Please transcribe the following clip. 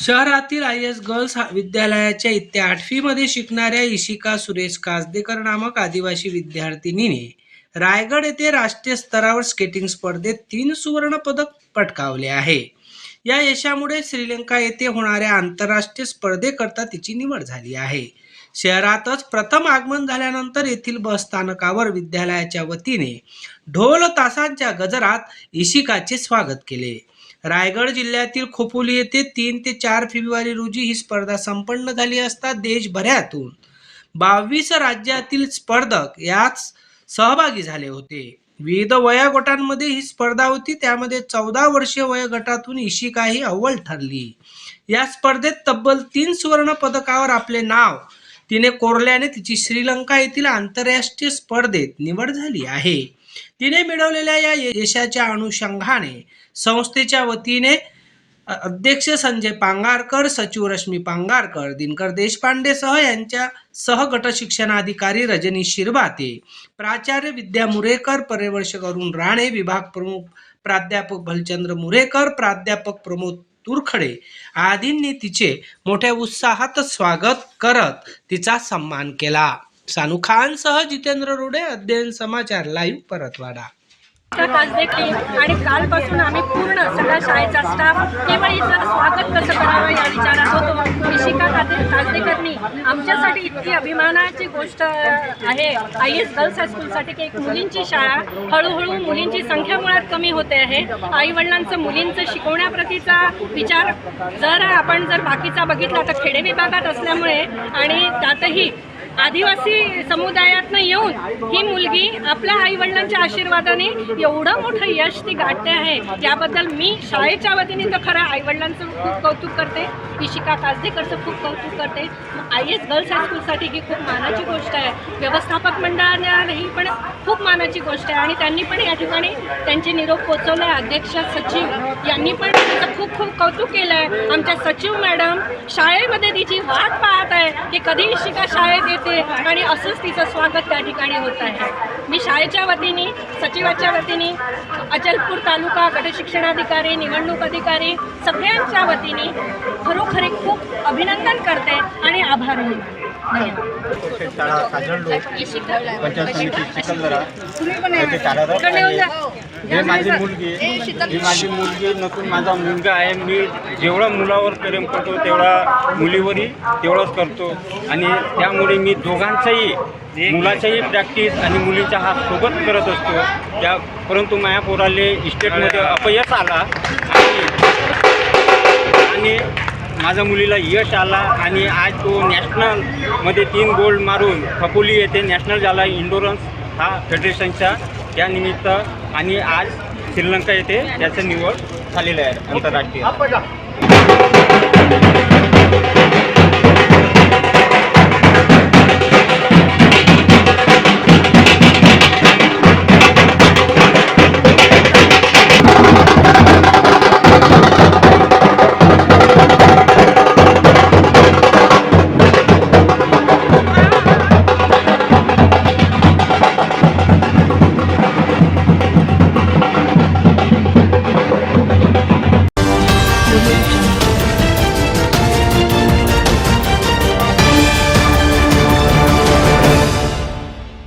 शहरातील I S girls विद्यालयाच्या इत्या आठवीमध्ये शिकणाऱ्या इशिका सुरेश कासदेकर नामक आदिवासी विद्यार्थिनीने रायगड येथे राष्ट्रीय स्तरावर स्केटिंग स्पर्धेत तीन सुवर्ण पदक पटकावले आहे. या यशामुळे श्रीलंका येथे होणाऱ्या आंतरराष्ट्रीय स्पर्धेकरता तिची निवड झाली आहे. शहरातच प्रथम आगमन झाल्यानंतर येथील बस स्थानकावर विद्यालयाच्या वतीने ढोल तासांच्या गजरात इशिकाचे स्वागत केले. रायगड जिल्ह्यातील खोपोली येथे तीन ते चार फेब्रुवारी रोजी ही स्पर्धा संपन्न झाली असता देशभरातून बावीस राज्यातील स्पर्धक यात सहभागी झाले होते. विविध वयोगटांमध्ये ही स्पर्धा होती त्यामध्ये चौदा वर्षीय वयोगटातून इशिका ही अव्वल ठरली. या स्पर्धेत तब्बल तीन सुवर्ण पदकावर आपले नाव तिने कोरल्याने तिची श्रीलंका येथील आंतरराष्ट्रीय स्पर्धेत निवड झाली आहे. तिने मिळवलेल्या या यशाच्या अनुषंगाने संस्थेच्या वतीने अध्यक्ष संजय पांगारकर सचिव रश्मी पांगारकर दिनकर देशपांडेसह यांच्या सहगट शिक्षणाधिकारी रजनी शिरबाते प्राचार्य विद्या मुरेकर पर्यवर्षक अरुण राणे विभाग प्रमुख प्राध्यापक भलचंद्र मुरेकर प्राध्यापक प्रमोद तुरखडे आदींनी तिचे मोठ्या उत्साहात स्वागत करत तिचा सन्मान केला. सानू खानसह जितेंद्र रोडे अध्ययन समाचार लाईव्ह परतवाडा. काजदे टीम आणि कालपासून आम्ही पूर्ण सगळ्या शाळेचा स्टाफ केवळ इथं स्वागत कसं करावं या विचारात होतो. निशिका कादे काजदेकरनी आमच्यासाठी इतकी अभिमानाची गोष्ट आहे. आय एस गर्ल्स हायस्कूलसाठी की एक मुलींची शाळा हळूहळू मुलींची संख्या मुळात कमी होते आहे. आई वडिलांचं मुलींचं शिकवण्याप्रतीचा विचार जर आपण जर बाकीचा बघितला तर खेडे विभागात असल्यामुळे आणि त्यातही आदिवासी समुदायातनं येऊन ही मुलगी आपल्या आई वडिलांच्या आशीर्वादाने एवढं मोठं यश ती गाठते आहे याबद्दल मी शाळेच्या वतीने तर खरं आई वडिलांचं खूप कौतुक करते. इशिका काजदेकरचं खूप कौतुक करते. आय एस गर्ल्स हायस्कूलसाठी ही खूप मानाची गोष्ट आहे. व्यवस्थापक मंडळाने पण खूप मानाची गोष्ट आहे आणि त्यांनी पण या ठिकाणी त्यांचे निरोप पोचवले. अध्यक्ष सचिव यांनी पण खूप खूप कौतुक केलं आहे आमच्या सचिव मॅडम शाळेमध्ये तिची वाट पाहत आहे की कधी शिका शाळेत येते आणि असंच तिचं स्वागत त्या ठिकाणी होत आहे. मी शाळेच्या वतीने सचिवाच्या वतीने अचलपूर तालुका गट शिक्षणाधिकारी निवडणूक अधिकारी सगळ्यांच्या वतीने खरोखरी खूप अभिनंदन आभार आहे हे. माझी मुलगी ही माझी मुलगी नसून माझा मुलगा आहे. मी जेवढा मुलावर प्रेम करतो तेवढा मुलीवरही तेवढंच करतो. आणि त्यामुळे मी दोघांचाही मुलाचाही प्रॅक्टिस आणि मुलीचा हात सोबत करत असतो. त्या परंतु माया पोराले इस्टेटमध्ये अपयश आला. आणि माझ्या मुलीला यश आला आणि आज तो नॅशनलमध्ये तीन गोल्ड मारून खपोली येथे नॅशनल झाला. इंडोरन्स हा फेडरेशनच्या त्यानिमित्त आणि आज श्रीलंका येथे त्याचं निवड झालेलं आहे. आंतरराष्ट्रीय.